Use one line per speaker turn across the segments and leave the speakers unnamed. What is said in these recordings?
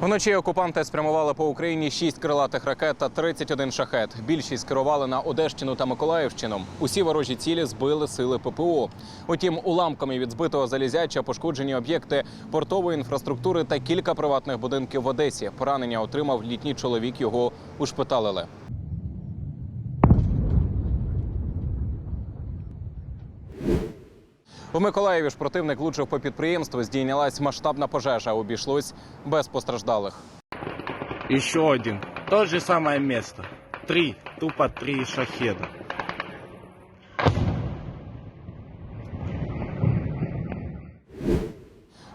Вночі окупанти спрямували по Україні 6 крилатих ракет та 31 шахет. Більшість керували на Одещину та Миколаївщину. Усі ворожі цілі збили сили ППО. Утім, уламками від збитого залізяча пошкоджені об'єкти портової інфраструктури та кілька приватних будинків в Одесі. Поранення отримав літній чоловік. Його ушпиталили. В Миколаєві ж противник влучив по підприємству. Здійнялась масштабна пожежа. Обійшлось без постраждалих.
Еще один. То же самое место. Три. Тупо три шахеда.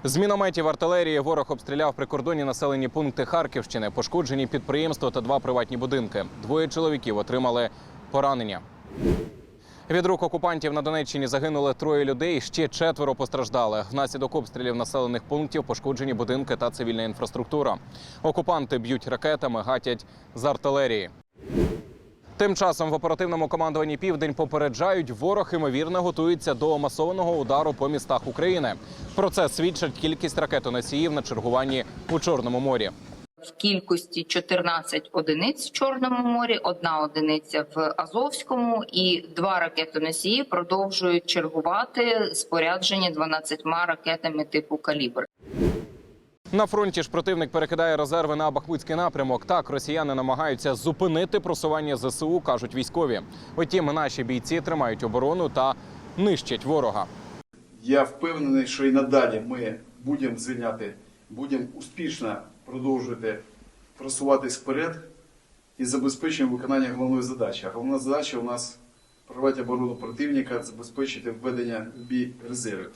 З мінометів артилерії ворог обстріляв прикордонні населені пункти Харківщини, пошкоджені підприємства та два приватні будинки. Двоє чоловіків отримали поранення. Від рук окупантів на Донеччині загинули троє людей. Ще четверо постраждали. Внаслідок обстрілів населених пунктів пошкоджені будинки та цивільна інфраструктура. Окупанти б'ють ракетами, гатять з артилерії. Тим часом в оперативному командуванні Південь попереджають, ворог ймовірно готується до масованого удару по містах України. Про це свідчить кількість ракетоносіїв на чергуванні у Чорному морі.
В кількості 14 одиниць в Чорному морі, одна одиниця в Азовському, і два ракетоносії продовжують чергувати споряджені 12 ракетами типу калібр.
На фронті ж противник перекидає резерви на Бахмутський напрямок. Так, росіяни намагаються зупинити просування ЗСУ, кажуть військові. Утім, наші бійці тримають оборону та нищать ворога.
Я впевнений, що і надалі ми будемо звільняти, будемо успішно продовжувати просуватись вперед і забезпечуємо виконання головної задачі. А головна задача у нас прорвати оборону противника, забезпечити введення в бій резервів.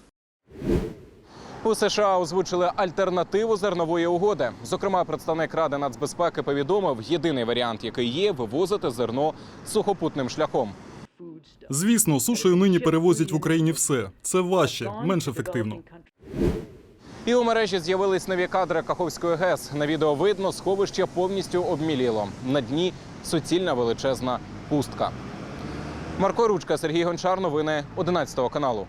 У США озвучили альтернативу зернової угоди. Зокрема, представник ради нацбезпеки повідомив, єдиний варіант, який є, вивозити зерно сухопутним шляхом.
Звісно, сушею нині перевозять в Україні все. Це важче, менш ефективно.
І у мережі з'явились нові кадри Каховської ГЕС. На відео видно, сховище повністю обміліло. На дні суцільна величезна пустка. Марко Ручка, Сергій Гончар. Новини 11 каналу.